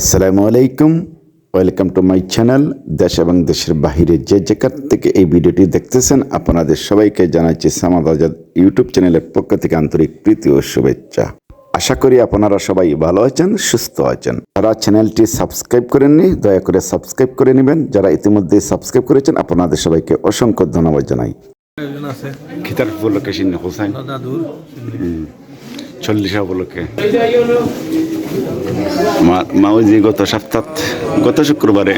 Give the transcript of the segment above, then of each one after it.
আসসালামু আলাইকুম welcome to my channel দেশ এবং দেশের বাহিরে যে যেখান থেকে এই ভিডিওটি দেখতেছেন আপনাদের সবাইকে জানাচ্ছি সামাদ আজাদ ইউটিউব চ্যানেলের পক্ষ থেকে আন্তরিক প্রীতি ও শুভেচ্ছা। আশা করি আপনারা সবাই ভালো আছেন সুস্থ আছেন। যারা চ্যানেলটি সাবস্ক্রাইব করেননি দয়া করে সাবস্ক্রাইব করে নেবেন। যারা ইতিমধ্যে সাবস্ক্রাইব করেছেন আপনাদের সবাইকে অসংখ্য ধন্যবাদ জানাই। আছে খিতার হোসাইন। চল্লিশা উপলক্ষে। মাওজি গত সপ্তাহ গত শুক্রবারে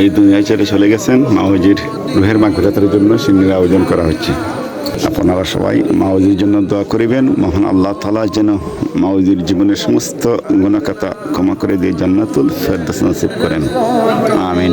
এই দুনিয়ায় ছেড়ে চলে গেছেন। মাওজির রুহের মাগফিরাতের জন্য সিন্নির আয়োজন করা হচ্ছে। আপনারা সবাই মাওজির জন্য দোয়া করিবেন। মহান আল্লাহ তালা যেন মাওজির জীবনের সমস্ত গুণাকাতা ক্ষমা করে দিয়ে জান্নাতুল ফেরদাস নসিব করেন। আমিন।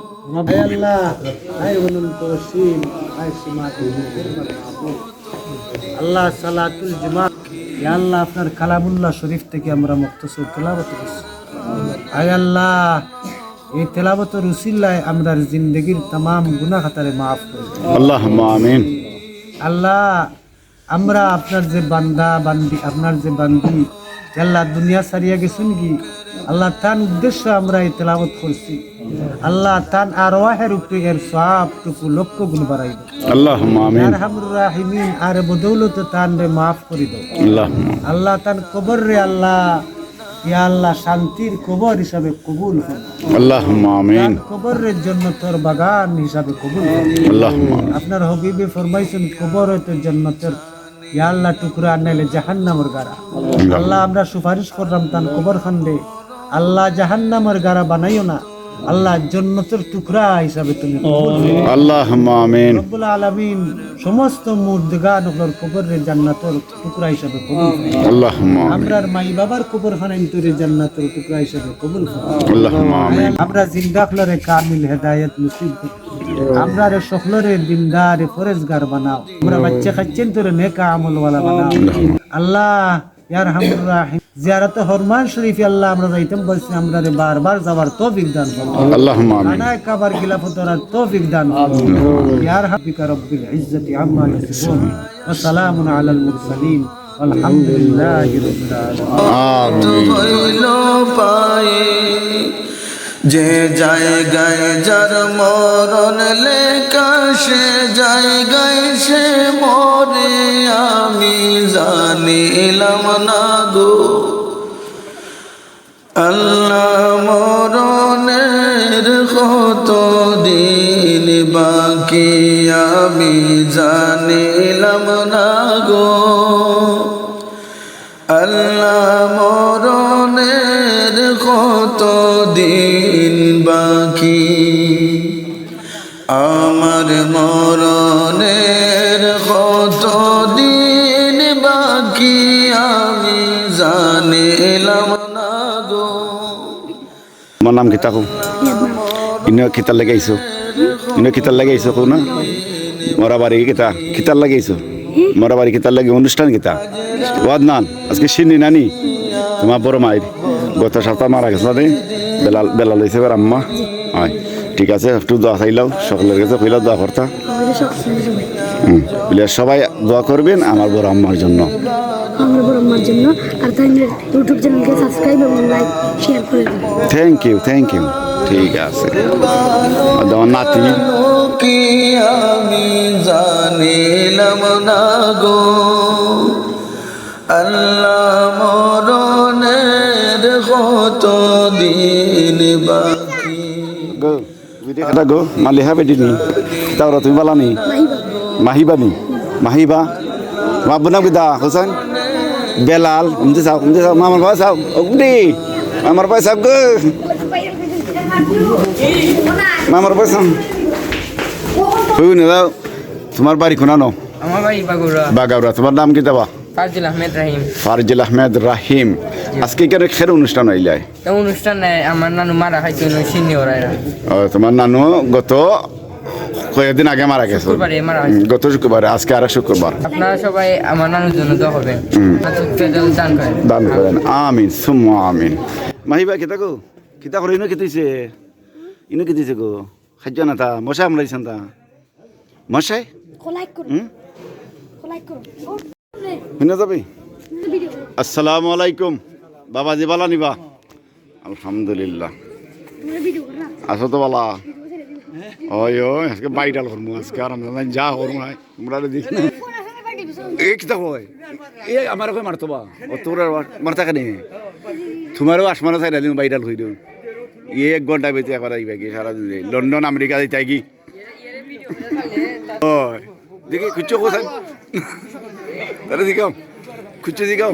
يا الله هاي ولن توسيم هاي سماعة আল্লাহ সালাতুল জুমা ইয়া আল্লাহ আপনার কালামুল্লাহ শরীফ থেকে আমরা মুক্তসর তেলাবত করছি আয় আল্লাহ এই তেলাবতের উসিল্লায় আমরা জিন্দগির তাম গুনাহ খাতারে মাফ করে দিন। আল্লাহ আমিন আল্লাহ আমরা আপনার যে বান্দা বান্দি আপনার যে বান্দি আল্লাহ দুনিয়া সারিয়া গেছেন কি আল্লাহ তার উদ্দেশ্য আমরা এই তেলাবত করছি আল্লাহ তান আরওয়াহের উপরে এর সবটুকু লক্ষ গুণ বাড়াই দেয় আল্লাহ আমিন। আরহামুর রাহিমিন আর বদৌলত তান রে মাফ করে দাও। আল্লাহ আল্লাহ তার কবর রে আল্লাহ ইয়া আল্লাহ শান্তির কবর হিসাবে কবুল করো। আল্লাহ আমিন। কবরের জন্য তোর বাগান হিসাবে কবুল আল্লাহ আপনার হবিবে ফরমাইছেন কবর হইতে জন্নতের ইয়া আল্লাহ টুকরা নাইলে জাহান্নামের গারা আল্লাহ আমরা সুপারিশ করলাম তান কবর খান্ডে আল্লাহ জাহান্নামের গারা বানাইও না। আল্লাহ জন্নতের টুকরা হিসাবে তুমি। আল্লাহ আমিন। রব্বুল আলামিন সমস্ত মুর্দগান কবরে জান্নাতের টুকরা হিসাবে কবুল আল্লাহ আমরার মাই বাবার কবর খানাইন তোরে জান্নাতের টুকরা হিসাবে কবুল। আল্লাহ আমিন। আমরা জিন্দা ফ্লরে কামিল হেদায়েত নসিব করো। আমরা রে সকলরে দিনদার ফরেজগার বানাও। আমরা বাচ্চা খাচ্ছেন তোরে নেকা আমল ওয়ালা বানাও আল্লাহ ইয়ার হামুর জিয়ারত হরমান শরীফ আল্লাহ আমরা যাইতাম বলছি আমরা বারবার যাওয়ার তৌফিক দান করো। আল্লাহ আমিন। খানায় কাবার গিলাফত করার তৌফিক দান করো। ইয়ার হাবিকা রব্বিল ইজ্জতি আম্মা ইয়াসিফুন। ওয়া সালামুন আলাল মুরসালিন। আলহামদুলিল্লাহি রাব্বিল আলামিন। আমিন। হইল পায়ে যে জায়গায় যার মরণ লেখা, সে জায়গায় সে মরে। আমি জানিলাম না গো, আল্লাহ মরণের কত দিন বাকি। আমি জানিলাম না গো, আল্লাহ মরণের কত দিন আমার নাম কিতা কো ইনো কিতার লাগে আইছো ইনো কিতার লাগে আইছো কো না। মরা বাড়ি কিতা কিতার লাগে আইছো মরা বাড়ি কিতার লাগে অনুষ্ঠান কিতা ওয়াদ নান। আজকে সিনি নানি। তোমার বড় মায়ের গত সপ্তাহ মারা গেছে না রে বেলাল বেলাল হয়েছে এবার আম্মা। হয়। ঠিক আছে একটু দোয়া চাইলাও সকলের কাছে কইলাও দোয়া করতা হুম বলে সবাই দোয়া করবেন আমার বড় আম্মার জন্য। আমার বড় মার জন্য। আর তাই ইউটিউব চ্যানেলকে সাবস্ক্রাইব এবং লাইক শেয়ার করে দেবেন থ্যাংক ইউ থ্যাংক ইউ ঠিক আছে। আমার নাতি? কি আমি জানিলাম না গো। আল্লাহ মরণের কত দিন বাকি। গো মালিহা বেটি নি। তাওরা তুমি বালানি মাহিবা। মাহিবা? মাবু নাম কিতা হোসেন বেলাল। উমতে সাও উমতে সাও মামার বাবা সাও উমদি মামার বাবা সাও গো। মামার বাবা সাও তুই নে দাও তোমার বাড়ি কোনা নো? আমার বাড়ি বাগুড়া। বাগাওরা তোমার নাম কি দেবা? ফারজুল আহমেদ রাহিম। ফারজিল আহমেদ রাহিম। আজকে কেন খের অনুষ্ঠান হইলাই অনুষ্ঠানে আমার নানু মারা খাইছে সিনি ওরা তোমার নানু গত কয়েকদিন আগে মারা গেছে। গত শুক্রবার আজকে আর শুক্রবার। আপনারা সবাই আমার নানুর জন্য দোয়া করবেন। দান করেন। দান করেন। আমিন সুম্মা আমিন। মাহিবা কিতা গো কিতা করে ইনো কিতিছে? ইনো কিতিছে গো খাদ্য না তা? মশাই আমলাইছেন তা? মশাই? শুনে যাবি? আসসালামু আলাইকুম। বাবা জি বালা নিবা। আলহামদুলিল্লাহ। তোমরা ভিডিও আসো তো বালা। ওই ওই আজকে বাইডাল করমু আজকে আর যা নাই তোমরা দেখি না এ আমার কয় মারতো বা ও তোর মারতা কেন তোমারও আসমানো চাই দিন বাইডাল হই দিও এ এক ঘণ্টা বেঁচে একবার আইবা কি সারা দিন লন্ডন আমেরিকা যাইতে কি দেখি খুঁজছো কোথায় তাহলে দিকাও খুঁজছো দিকাও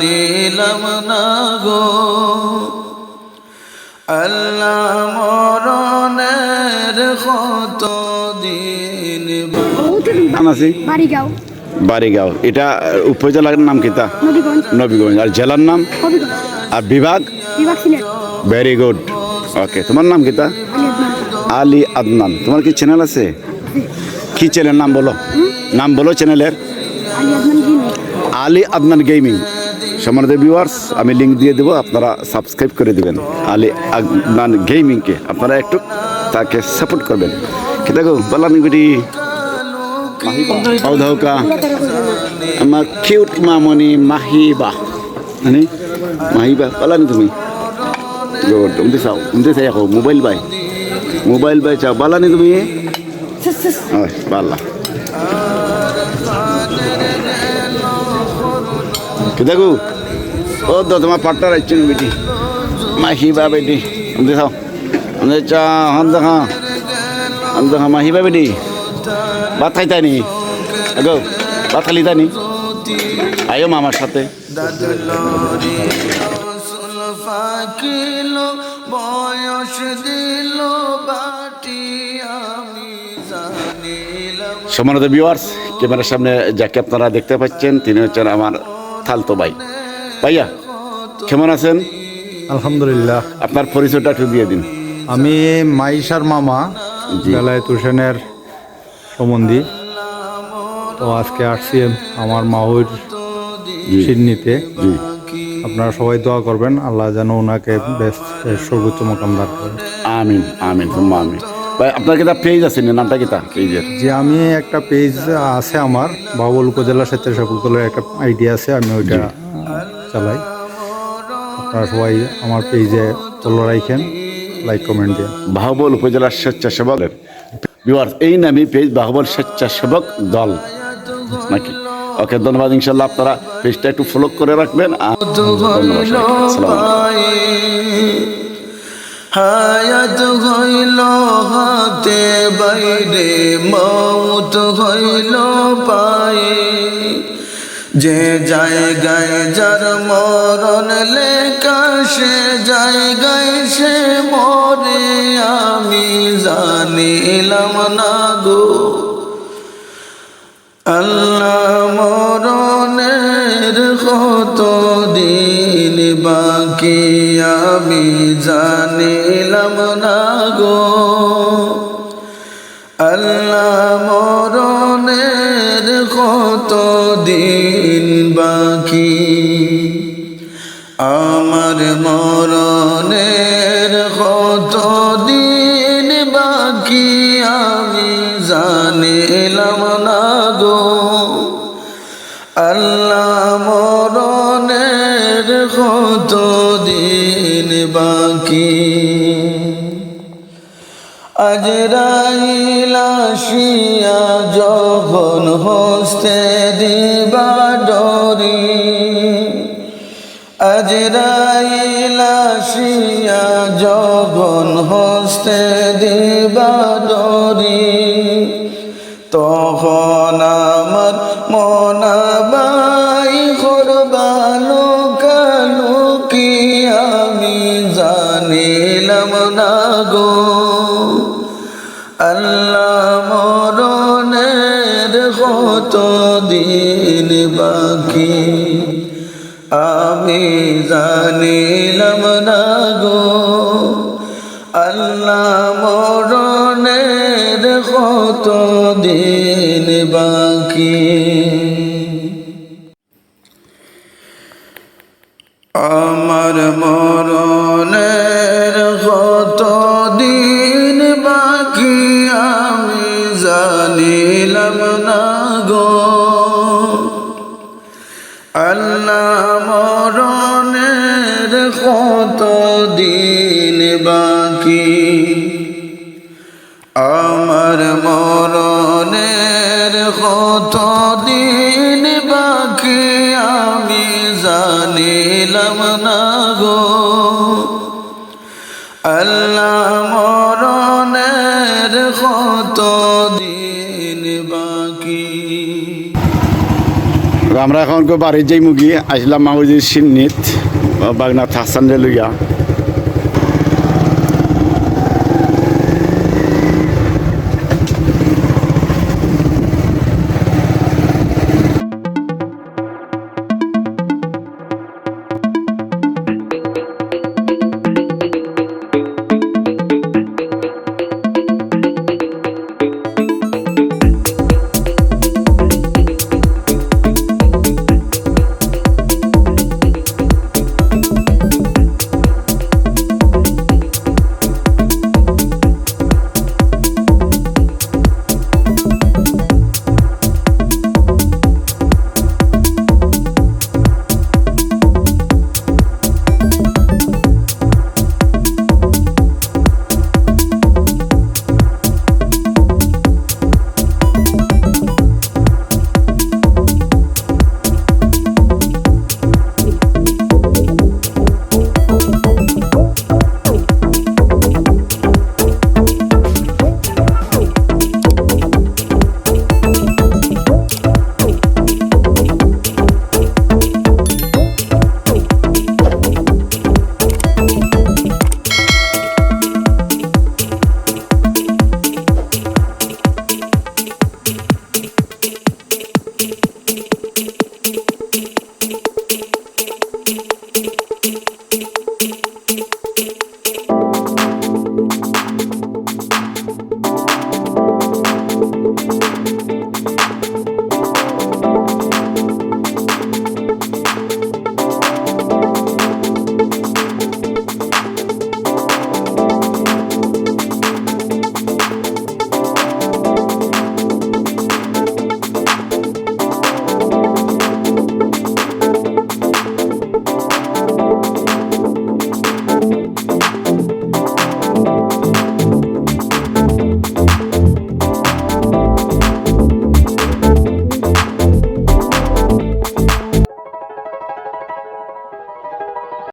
জানিলাম না গো। আল্লাহ মরণের কত দিন বাকি নাম আছে? বাড়িগাঁও। এটা উপজেলার নাম কিতা নবীগঞ্জ। নবীগঞ্জ। আর জেলার নাম? আর বিভাগ? ভেরি গুড ওকে তোমার নাম কিতা আলী আদনান। আলী আদনান। তোমার কি চ্যানেল আছে? কি চ্যানেল নাম বলো। নাম বলো চ্যানেলের আলী আদনান গিনি আলী আদনান গেমিং সম্মানিত ভিউয়ার্স আমি লিঙ্ক দিয়ে দেবো, আপনারা সাবস্ক্রাইব করে দিবেন। আলী আদনান গেমিংকে আপনারা একটু তাকে সাপোর্ট করবেন। কি দেখো বললাম বেটি অধৌকা আমার কিউট মামনি মাহিবা। মানে মাহিবা বললাম তুমি। গুড উমতে চাও উমতে চাই আকৌ মোবাইল বাই মোবাইল বাই চাও বালানি তুমি। বালা কি দেখো? ও তো তোমার পার্টনার আসছে না বেটি মাহিবা বেটি চাও উমতে চা, হন দেখা হন দেখা মাহিবা বেটি। ভাত খাইতাই নি? আগো, ভাত খালি তাই নি? আয়ো মামার সাথে। বয়স দিল বাটি আমি সম্মানিত ক্যামেরার সামনে যাকে আপনারা দেখতে পাচ্ছেন, তিনি হচ্ছেন আমার থালতো ভাই। ভাইয়া কেমন আছেন? আলহামদুলিল্লাহ। আপনার পরিচয়টা একটু দিয়ে দিন। আমি মাইশার মামা জি। বেলায়েত হোসেনের সম্বন্ধী। তো আজকে আসছি আমার মাহুর সিডনিতে আপনারা সবাই দোয়া করবেন আল্লাহ যেন ওনাকে বেস্ট সর্বোচ্চ মোকাম দান করেন আমিন আমিন আমিন। আপনার কিতা পেজ আছে না? নামটা কিতা পেজের যে আমি একটা পেজ আছে আমার বাবুল উপজেলা স্বেচ্ছাসেবক দলের একটা আইডিয়া আছে আমি ওইটা চালাই। আপনারা সবাই আমার পেজে ফলো রাখেন লাইক কমেন্ট দিয়ে। বাহবল উপজেলার স্বেচ্ছাসেবকের ভিউয়ার্স এই নামই পেজ বাহবল স্বেচ্ছাসেবক দল। নাকি? ওকে ধন্যবাদ ইনশাল্লাহ আপনারা পেজটা একটু ফলো করে রাখবেন। আর হায়াত হইল হাতে বাইরে মৌত হইল পায়ে। যে জায়গায় যার মরণ লেখা, সে জায়গায় সে মরে। আমি জানিলাম না গো, আল্লাহ মরণের কত দিন বাকি। আমি জানিলাম না গো, আল্লাহ মরণের কত দিন মরণের কত দিন বাকি আমি জানিলাম না গো। আল্লাহ মরণের কত দিন বাকি আজরাইলাশিয়া যখন হস্তে দিবা ডরি আজরাইলাশিয়া যখন হস্তে দিবা ডরি তখন আমার মনাবাই করবালো কালু কি আমি জানিলাম না গো। আল্লাহ মরণের কত দিন বাকি, আমি জানিলাম না আল্লাহ মরণের কত দিন বাকি? আমার মরণের কত দিন বাকি আমি জানিলাম না গো। আল্লাহ মরণের কত দিন বাকি। আমরা এখন বাড়ির যাই মুগি আসলাম মাহুজির সিন্নিত, বাগনাথ হাসান রে লইয়া।